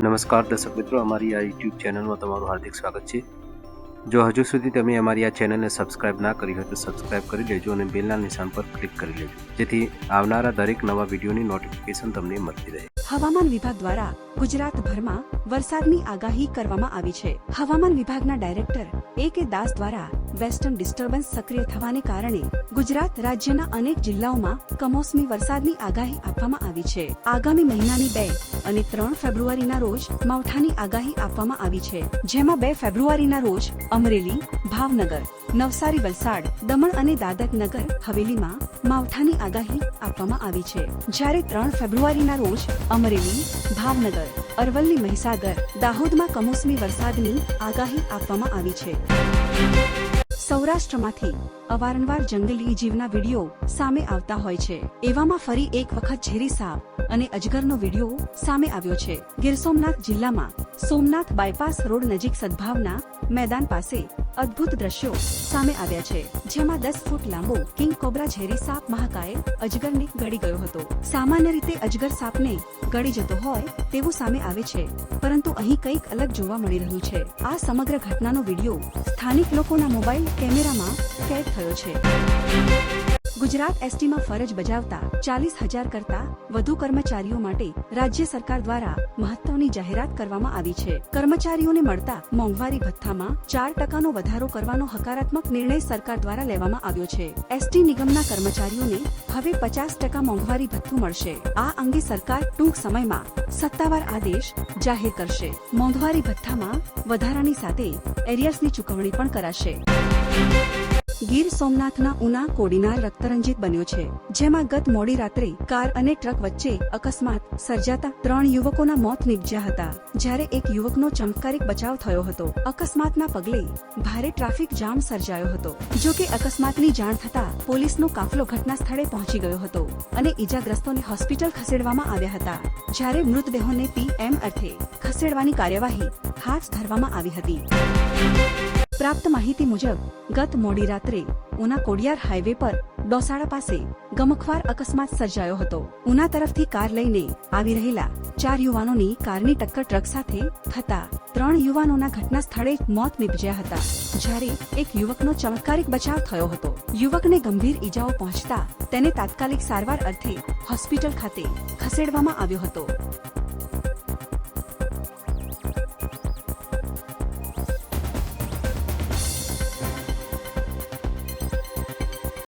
નમસ્કાર દર્શક મિત્રો, અમારી આ યુટ્યુબ ચેનલમાં તમારું હાર્દિક સ્વાગત છે. જો હજુ સુધી તમે અમારી આ ચેનલને સબસ્ક્રાઇબ ના કરી હોય તો સબસ્ક્રાઇબ કરી લેજો અને બેલના નિશાન પર ક્લિક કરી લેજો. જેથી આવનારા દરેક નવા વિડીયોની નોટિફિકેશન તમને મળતી રહે. હવામાન વિભાગ દ્વારા ગુજરાતભરમાં વરસાદની આગાહી કરવામાં આવી છે. હવામાન વિભાગના ડાયરેક્ટર એ કે દાસ દ્વારા વેસ્ટર્ન ડિસ્ટર્બન્સ સક્રિય થવાને કારણે ગુજરાત રાજ્યના અનેક જિલ્લાઓમાં કમોસમી વરસાદની આગાહી આપવામાં આવી છે. આગામી મહિનાની બે અને ત્રણ ફેબ્રુઆરીના રોજ માવઠાની આગાહી આપવામાં આવી છે. જેમાં બે ફેબ્રુઆરીના રોજ અમરેલી, ભાવનગર, નવસારી વલસાડ, દમણ અને દાદકનગર હવેલીમાં માવઠાની આગાહી આપવામાં આવી છે. જ્યારે ત્રણ ફેબ્રુઆરીના રોજ અમરેલી, ભાવનગર, અરવલ્લી, મહીસાગર, દાહોદમાં કમોસમી વરસાદની આગાહી આપવામાં આવી છે. સૌરાષ્ટ્રમાંથી અવારનવાર જંગલી જીવના વીડિયો સામે આવતા હોય છે. એવામાં ફરી એક વખત ઝેરી સાપ અને અજગરનો વીડિયો સામે આવ્યો છે. ગીર સોમનાથ જિલ્લામાં સોમનાથ બાયપાસ રોડ નજીક સદભાવના મેદાન પાસે અદ્ભુત દ્રશ્યો સામે આવ્યા છે, જેમાં દસ ફૂટ લાંબો કિંગ કોબ્રા ઝેરી સાપ મહાકાય અજગરને ગળી ગયો હતો. સામાન્ય રીતે અજગર સાપને ગળી જતો હોય તેવું સામે આવે છે, પરંતુ અહીં કંઈક અલગ જોવા મળી રહ્યું છે. આ સમગ્ર ઘટનાનો વીડિયો સ્થાનિક લોકોના મોબાઈલ કેમેરામાં કેદ થયો છે. ગુજરાત એસટીમાં ફરજ બજાવતા ચાલીસ હજાર કરતા વધુ કર્મચારીઓ માટે રાજ્ય સરકાર દ્વારા મહત્વની જાહેરાત કરવામાં આવી છે. કર્મચારીઓને મળતા મોંઘવારી ભથ્થામાં ચાર ટકાનો વધારો કરવાનો હકારાત્મક નિર્ણય સરકાર દ્વારા લેવામાં આવ્યો છે. એસટી નિગમના કર્મચારીઓને હવે પચાસ ટકા મોંઘવારી ભથ્થું મળશે. આ અંગે સરકાર ટૂંક સમયમાં સત્તાવાર આદેશ જાહેર કરશે. મોંઘવારી ભથ્થામાં વધારાની સાથે એરિયર્સની ચૂકવણી પણ કરાશે. ગીર સોમનાથના ઉના કોડીનાર રક્તરંજિત બન્યો છે, જેમાં ગત મોડી રાત્રે કાર અને ટ્રક વચ્ચે અકસ્માત સર્જાતા ત્રણ યુવકોના મોત નીપજ્યા હતા, જ્યારે એક યુવકનો ચમત્કારિક બચાવ થયો હતો. અકસ્માતના પગલે ભારે ટ્રાફિક જામ સર્જાયો હતો, જો કે અકસ્માતની જાણ થતા પોલીસનો કાફલો ઘટના સ્થળે પહોંચી ગયો હતો અને ઈજાગ્રસ્તોને હોસ્પિટલ ખસેડવામાં આવ્યા હતા, જ્યારે મૃતદેહોને પીએમ અર્થે ખસેડવાની કાર્યવાહી હાથ ધરવામાં આવી હતી. પ્રાપ્ત માહિતી મુજબ, ગત મોડી રાત્રે ઉના કોડિયાર હાઈવે પર ડોસાડા પાસે ગમખવાર અકસ્માત સર્જાયો હતો. ઉના તરફથી કાર લઈને આવી રહેલા ચાર યુવાનોની કારની ટક્કર ટ્રક સાથે થતા ત્રણ યુવાનોના ઘટના સ્થળે મોત નીપજ્યા હતા. જ્યારે એક યુવકનો ચમત્કારિક બચાવ થયો હતો. યુવકને ગંભીર ઈજાઓ પહોંચતા તેને તાત્કાલિક સારવાર અર્થે હોસ્પિટલ ખાતે ખસેડવામાં આવ્યો હતો.